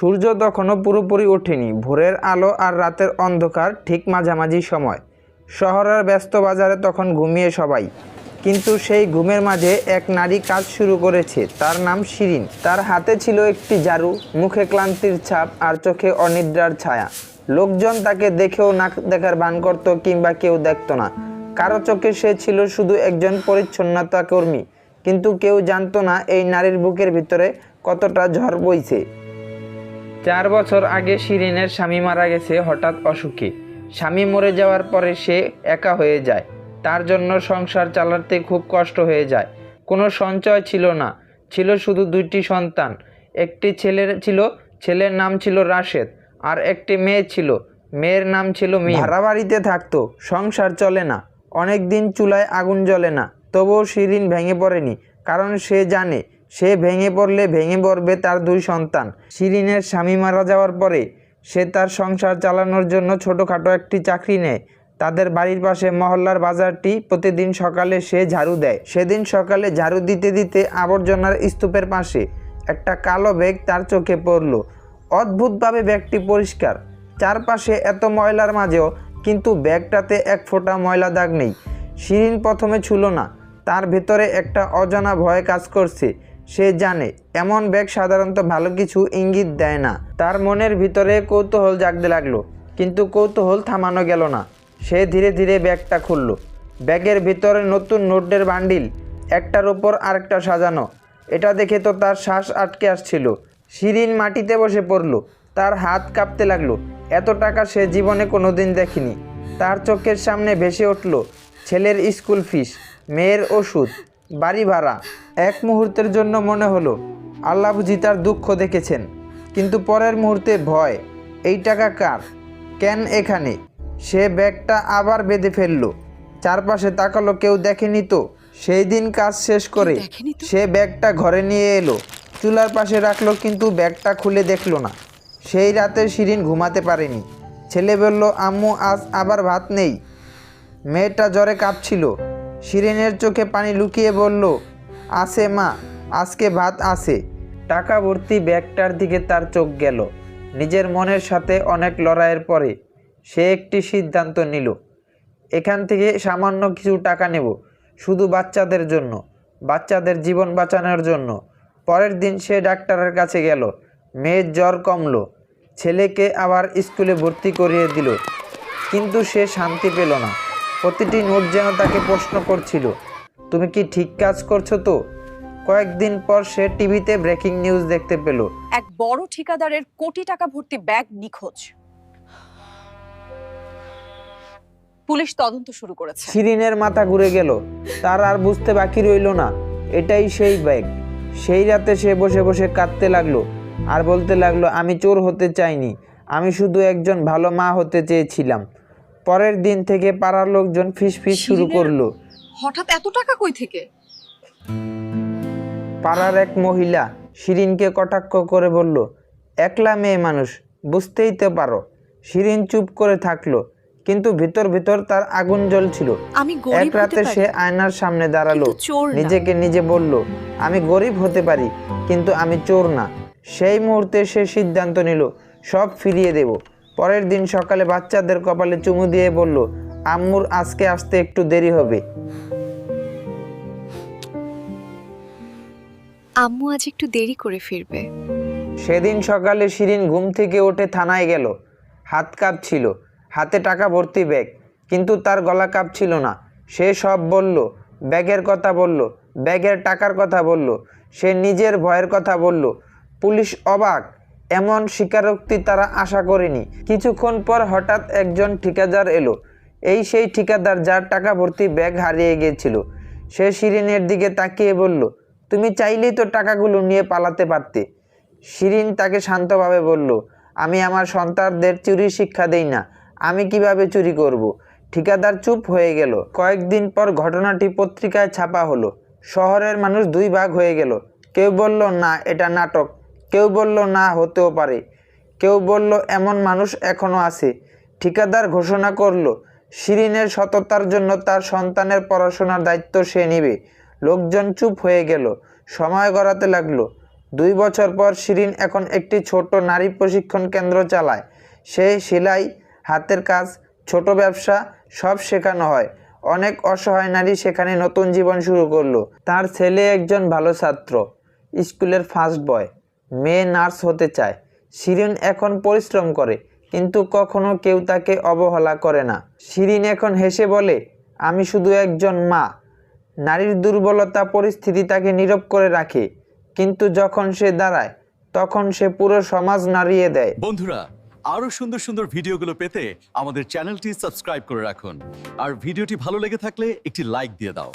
সূর্য তখনও পুরোপুরি ওঠেনি। ভোরের আলো আর রাতের অন্ধকার ঠিক মাঝামাঝি সময়। শহরের ব্যস্ত বাজারে তখন ঘুমিয়ে সবাই। কিন্তু সেই ঘুমের মাঝে এক নারী কাজ শুরু করেছে। তার নাম শিরিন। তার হাতে ছিল একটি ঝাড়ু মুখে ক্লান্তির ছাপ আর চোখে অনিদ্রার ছায়া। লোকজন তাকে দেখেও না দেখার ভান করত কিংবা কেউ দেখতো না। কারও চোখে সে ছিল শুধু একজন পরিচ্ছন্নতা কর্মী। কিন্তু কেউ জানতো না এই নারীর বুকের ভিতরে কতটা ঝড় বইছে। চার বছর আগে শিরিনের স্বামী মারা গেছে হঠাৎ অসুখে। স্বামী মরে যাওয়ার পরে সে একা হয়ে যায়। তার জন্য সংসার চালাতে খুব কষ্ট হয়ে যায়। কোনো সঞ্চয় ছিল না। ছিল শুধু দুইটি সন্তান। একটি ছেলের ছিল, ছেলের নাম ছিল রাশেদ, আর একটি মেয়ে ছিল। মেয়ের নাম ছিল ভাড়া বাড়িতে থাকতো, সংসার চলে না। অনেক দিন চুলায় আগুন জ্বলে না। তবুও শিরিন ভেঙে পড়েনি, কারণ সে জানে সে ভেঙে পড়লে ভেঙে পড়বে তার দুই সন্তান। শিরিনের স্বামী মারা যাওয়ার পরে সে তার সংসার চালানোর জন্য ছোটোখাটো একটি চাকরি নেয়। তাদের বাড়ির পাশে মহল্লার বাজারটি প্রতিদিন সকালে সে ঝাড়ু দেয়। সেদিন সকালে ঝাড়ু দিতে দিতে আবর্জনার স্তূপের পাশে একটা কালো ব্যাগ তার চোখে পড়ল। অদ্ভুতভাবে ব্যাগটি পরিষ্কার। চারপাশে এত ময়লার মাঝেও কিন্তু ব্যাগটাতে এক ফোঁটা ময়লা দাগ নেই। শিরিন প্রথমে ছিল না, তার ভেতরে একটা অজানা ভয় কাজ করছে। সে জানে, এমন ব্যাগ সাধারণত ভালো কিছু ইঙ্গিত দেয় না। তার মনের ভিতরে কৌতূহল জাগতে লাগল, কিন্তু কৌতূহল থামানো গেল না। সে ধীরে ধীরে ব্যাগটা খুলল। ব্যাগের ভিতরে নতুন নোটের বান্ডিল, একটার ওপর আরেকটা সাজানো। এটা দেখে তো তার শ্বাস আটকে আসছিল। শিরিন মাটিতে বসে পড়ল, তার হাত কাঁপতে লাগল। এত টাকা সে জীবনে কোনোদিন দেখেনি। তার চোখের সামনে ভেসে উঠল, ছেলের স্কুল ফিস, মেয়ের ওষুধ। বাড়ি ভাড়া। এক মুহূর্তের জন্য মনে হলো আল্লাহ বুঝি তার দুঃখ দেখেছেন। কিন্তু পরের মুহূর্তে ভয় এই টাকা কার? কেন এখানে? সে ব্যাগটা আবার বেঁধে ফেলল। চারপাশে তাকালো কেউ দেখেনি তো? সেই দিন কাজ শেষ করে সে ব্যাগটা ঘরে নিয়ে এলো। চুলার পাশে রাখল কিন্তু ব্যাগটা খুলে দেখল না। সেই রাতে শিরিন ঘুমাতে পারেনি। ছেলে বলল আম্মু আজ আবার ভাত নেই। মেয়েটা জ্বরে কাঁপছিল। শিরিনের চোখে পানি লুকিয়ে বলল আসে মা, আজকে ভাত আসে টাকা ভর্তি ব্যাগটার দিকে তার চোখ গেল। নিজের মনের সাথে অনেক লড়াইয়ের পরে সে একটি সিদ্ধান্ত নিল, এখান থেকে সামান্য কিছু টাকা নেব, শুধু বাচ্চাদের জন্য, বাচ্চাদের জীবন বাঁচানোর জন্য। পরের দিন সে ডাক্তারের কাছে গেল। মেয়ের জ্বর কমলো, ছেলেকে আবার স্কুলে ভর্তি করিয়ে দিল, কিন্তু সে শান্তি পেল না। প্রতিটি নোট যেন তাকে প্রশ্ন করছিল। তুমি কি ঠিক কাজ করছ তো? কয়েকদিন পর সে টিভিতে ব্রেকিং নিউজ দেখতে পেল। এক বড় ঠিকাদারের কোটি টাকা ভর্তি ব্যাগ নিখোঁজ। পুলিশ তদন্ত শুরু করেছে। শিরিনের মাথা ঘুরে গেল। তার আর বুঝতে বাকি রইল না। এটাই সেই ব্যাগ। সেই রাতে সে বসে বসে কাঁদতে লাগল আর বলতে লাগল আমি চোর হতে চাইনি। আমি শুধু একজন ভালো মা হতে চেয়েছিলাম। পরের দিন থেকে পাড়ার লোকজন ফিস ফিস শুরু করল। হঠাৎ এত টাকা কই থেকে? পাড়ার এক মহিলা শিরিনকে কটাক্ষ করে বলল একলা মেয়ে মানুষ বুঝতেই তো পারো। শিরিন চুপ করে থাকল কিন্তু ভিতর ভিতর তার আগুন জ্বলছিল। আমি এক রাতে সে আয়নার সামনে দাঁড়াল। নিজেকে নিজে বলল আমি গরিব হতে পারি কিন্তু আমি চোর না। সেই মুহূর্তে সে সিদ্ধান্ত নিল সব ফিরিয়ে দেব। পরের দিন সকালে বাচ্চাদের কপালে চুমু দিয়ে বলল আম্মুর আজকে আসতে একটু দেরি হবে। আম্মু আজ একটু দেরি করে ফিরবে। সেদিন সকালে শিরিন ঘুম থেকে উঠে থানায় গেল। হাত কাঁপছিল হাতে টাকা ভর্তি ব্যাগ কিন্তু তার গলা কাঁপছিল না। সে সব বলল ব্যাগের কথা বলল ব্যাগের টাকার কথা বলল সে নিজের ভয়ের কথা বলল। পুলিশ অবাক এমন স্বীকারোক্তি তারা আশা করেনি। কিছুক্ষণ পর হঠাৎ একজন ঠিকাদার এলো। এই সেই ঠিকাদার যার টাকা ভর্তি ব্যাগ হারিয়ে গিয়েছিল। সে শিরিনের দিকে তাকিয়ে বলল, তুমি চাইলেই তো টাকাগুলো নিয়ে পালাতে পারতে। শিরিন তাকে শান্তভাবে বলল, আমি আমার সন্তানদের চুরি শিক্ষা দেই না। আমি কীভাবে চুরি করব। ঠিকাদার চুপ হয়ে গেল। কয়েকদিন পর ঘটনাটি পত্রিকায় ছাপা হলো। শহরের মানুষ দুই ভাগ হয়ে গেল। কেউ বলল, না, এটা নাটক। কেউ বলল, না, হতেও পারে। কেউ বলল, এমন মানুষ এখনও আছে। ঠিকাদার ঘোষণা করল, শিরিনের সততার জন্য তার সন্তানের পড়াশোনার দায়িত্ব সে নিবে। লোকজন চুপ হয়ে গেল, সময় গড়াতে লাগল। দুই বছর পর শিরিন এখন একটি ছোট নারী প্রশিক্ষণ কেন্দ্র চালায়। সে সেলাই, হাতের কাজ, ছোট ব্যবসা, সব শেখানো হয়। অনেক অসহায় নারী সেখানে নতুন জীবন শুরু করল। তার ছেলে একজন ভালো ছাত্র, স্কুলের ফার্স্ট বয় মেয়ে নার্স হতে চায়। শিরিন এখন পরিশ্রম করে, কিন্তু কখনো কেউ তাকে অবহেলা করে না। শিরিন এখন হেসে বলে, আমি শুধু একজন মা। নারীর দুর্বলতা পরিস্থিতি তাকে নীরব করে রাখে, কিন্তু যখন সে দাঁড়ায়, তখন সে পুরো সমাজ নাড়িয়ে দেয়। বন্ধুরা, আরও সুন্দর সুন্দর ভিডিওগুলো পেতে আমাদের চ্যানেলটি সাবস্ক্রাইব করে রাখুন। আর ভিডিওটি ভালো লেগে থাকলে একটি লাইক দিয়ে দাও।